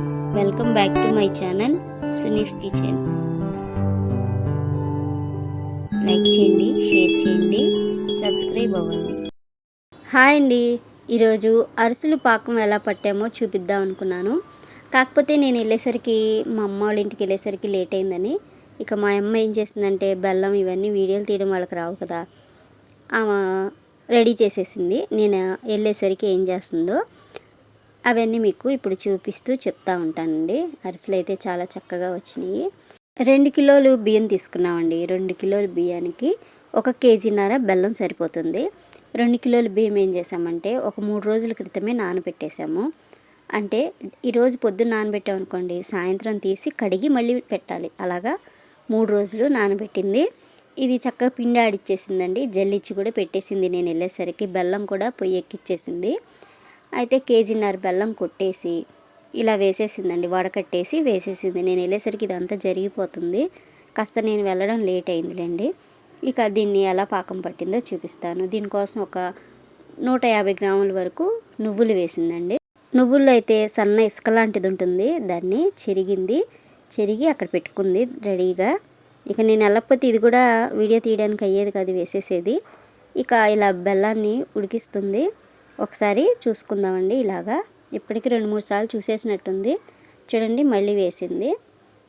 Welcome back to my channel Suni's kitchen like చేయండి share చేయండి subscribe అవ్వండి. Hi అండి. ఈరోజు అరిసెలు పాకం ఎలా పట్టామో చూపిద్దాం అనుకున్నాను. కాకపోతే నేను వెళ్ళేసరికి మా అమ్మ వాళ్ళ ఇంటికి వెళ్ళేసరికి లేట్ అయిందని. ఇక మా అమ్మ ఏం చేసిందంటే బెల్లం ఇవన్నీ వీడియోలు తీయడం వాళ్ళకి రావు కదా. రెడీ చేసేసింది. నేను వెళ్ళేసరికి ఏం చేస్తుందో. అవన్నీ మీకు ఇప్పుడు చూపిస్తూ చెప్తా ఉంటానండి. అరిసెలు అయితే చాలా చక్కగా వచ్చినాయి. రెండు కిలోలు బియ్యం తీసుకున్నామండి. రెండు కిలోల బియ్యానికి ఒక కేజీన్నర బెల్లం సరిపోతుంది. రెండు కిలోల బియ్యం ఏం చేసామంటే ఒక మూడు రోజుల క్రితమే నానబెట్టేసాము అంటే ఈరోజు పొద్దున్న నానబెట్టామనుకోండి సాయంత్రం తీసి కడిగి మళ్ళీ పెట్టాలి. అలాగా మూడు రోజులు నానబెట్టింది. ఇది చక్కగా పిండి ఆడిచ్చేసిందండి. జల్లిచ్చి కూడా పెట్టేసింది. నేను వెళ్ళేసరికి బెల్లం కూడా పొయ్యి ఎక్కిచ్చేసింది. అయితే కేజీన్నర బెల్లం కొట్టేసి ఇలా వేసేసిందండి వడకట్టేసి వేసేసింది. నేను వెళ్ళేసరికి ఇదంతా జరిగిపోతుంది. కాస్త నేను వెళ్ళడం లేట్ అయిందిలేండి. ఇక దీన్ని ఎలా పాకం పట్టిందో చూపిస్తాను. దీనికోసం ఒక నూట యాభై గ్రాముల వరకు నువ్వులు వేసిందండి. నువ్వుల్లో అయితే సన్న ఇసుక లాంటిది ఉంటుంది దాన్ని చెరిగింది. చెరిగి అక్కడ పెట్టుకుంది రెడీగా. ఇక నేను వెళ్ళకపోతే ఇది కూడా వీడియో తీయడానికి అయ్యేది కాదు వేసేసేది. ఇక ఇలా బెల్లాన్ని ఉడికిస్తుంది. ఒకసారి చూసుకుందామండి ఇలాగా. ఇప్పటికి రెండు మూడు సార్లు చూసేసినట్టుంది. చూడండి మళ్ళీ వేసింది.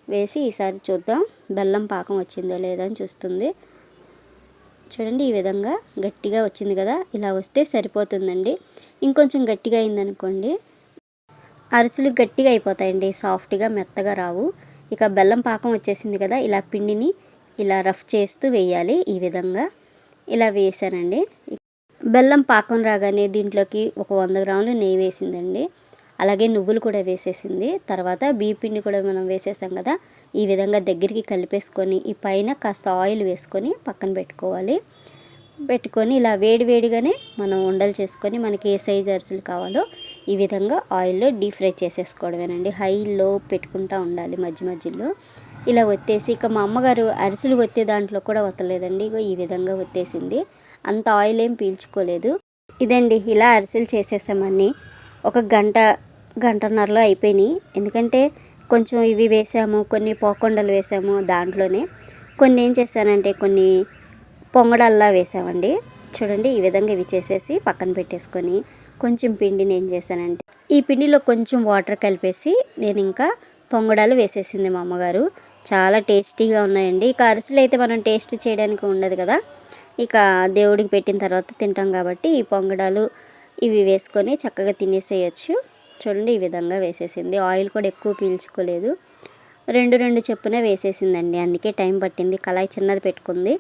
వేసి ఈసారి చూద్దాం బెల్లం పాకం వచ్చిందో లేదో అని చూస్తుంది. చూడండి ఈ విధంగా గట్టిగా వచ్చింది కదా. ఇలా వస్తే సరిపోతుందండి. ఇంకొంచెం గట్టిగా అయిందనుకోండి అరిసెలు గట్టిగా అయిపోతాయండి. సాఫ్ట్గా మెత్తగా రావు. ఇక బెల్లం పాకం వచ్చేసింది కదా ఇలా పిండిని ఇలా రఫ్ చేస్తూ వేయాలి ఈ విధంగా. ఇలా వేసానండి. బెల్లం పాకం రాగానే దీంట్లోకి ఒక వంద గ్రాములు నెయ్యి వేసిందండి. అలాగే నువ్వులు కూడా వేసేసింది. తర్వాత బీపిండి పిండి కూడా మనం వేసేసాం కదా ఈ విధంగా దగ్గరికి కలిపేసుకొని ఈ పైన కాస్త ఆయిల్ వేసుకొని పక్కన పెట్టుకోవాలి. పెట్టుకొని ఇలా వేడి వేడిగానే మనం ఉండలు చేసుకొని మనకి ఏ సైజ్ అరిసెలు కావాలో ఈ విధంగా ఆయిల్లో డీప్ ఫ్రై చేసేసుకోవడమేనండి. హైలో పెట్టుకుంటూ ఉండాలి మధ్య మధ్యలో. ఇలా ఒత్తేసి ఇక మా అమ్మగారు అరిసెలు ఒత్తే దాంట్లో కూడా ఒత్తలేదండి. ఇగో ఈ విధంగా ఒత్తేసింది. అంత ఆయిల్ ఏం పీల్చుకోలేదు. ఇదండి ఇలా అరిసెలు చేసేసామని. ఒక గంట గంటన్నరలో అయిపోయినాయి. ఎందుకంటే కొంచెం ఇవి వేసాము కొన్ని పోకొండలు వేసాము దాంట్లోనే. కొన్ని ఏం చేశానంటే కొన్ని పొంగడల్లా వేసామండి. చూడండి ఈ విధంగా ఇవి చేసేసి పక్కన పెట్టేసుకొని కొంచెం పిండిని ఏం చేశానంటే ఈ పిండిలో కొంచెం వాటర్ కలిపేసి నేను ఇంకా పొంగడాలు వేసేసింది మా అమ్మగారు. చాలా టేస్టీగా ఉన్నాయండి. ఇక అరిసెలు అయితే మనం టేస్ట్ చేయడానికి ఉండదు కదా. ఇక దేవుడికి పెట్టిన తర్వాత తింటాం కాబట్టి ఈ పొంగడాలు ఇవి వేసుకొని చక్కగా తినేసేయచ్చు. చూడండి ఈ విధంగా వేసేసింది. ఆయిల్ కూడా ఎక్కువ పీల్చుకోలేదు. రెండు రెండు చెప్పున వేసేసిందండి. అందుకే టైం పట్టింది. కళాయి చిన్నది పెట్టుకుంది.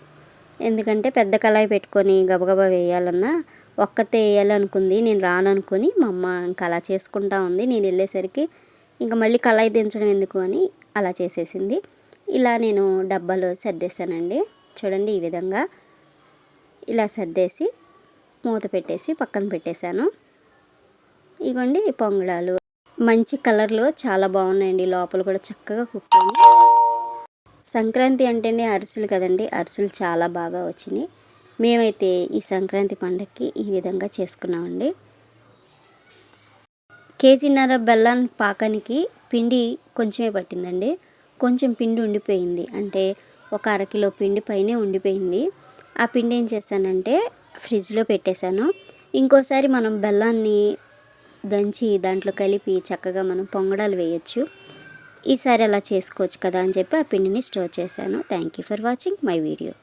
ఎందుకంటే పెద్ద కళాయి పెట్టుకొని గబగబా వేయాలన్నా ఒక్కతే వేయాలనుకుంది. నేను రాననుకొని మా అమ్మ ఇంకా అలా చేసుకుంటా ఉంది. నేను వెళ్ళేసరికి ఇంకా మళ్ళీ కళాయి దించడం ఎందుకు అని అలా చేసేసింది. ఇలా నేను డబ్బాలో సర్దేశానండి. చూడండి ఈ విధంగా ఇలా సర్దేసి మూత పెట్టేసి పక్కన పెట్టేశాను. ఇగోండి పొంగడాలు. మంచి కలర్లో చాలా బాగున్నాయండి. లోపల కూడా చక్కగా కుక్ అయింది. సంక్రాంతి అంటేనే అరిసెలు కదండి. అరిసెలు చాలా బాగా వచ్చినాయి. మేమైతే ఈ సంక్రాంతి పండగకి ఈ విధంగా చేసుకున్నామండి. కేజీన్నర బెల్లం పాకానికి పిండి కొంచెమే పట్టిందండి. కొంచెం పిండి ఉండిపోయింది. అంటే ఒక అరకిలో పిండి పైనే ఉండిపోయింది. ఆ పిండి ఏం చేశానంటే ఫ్రిడ్జ్లో పెట్టేశాను. ఇంకోసారి మనం బెల్లాన్ని దంచి దాంట్లో కలిపి చక్కగా మనం పొంగడాలు వేయచ్చు. ఈసారి అలా చేసుకోవచ్చు కదా అని చెప్పి ఆ పిండిని స్టోర్ చేశాను. Thank you for watching my video.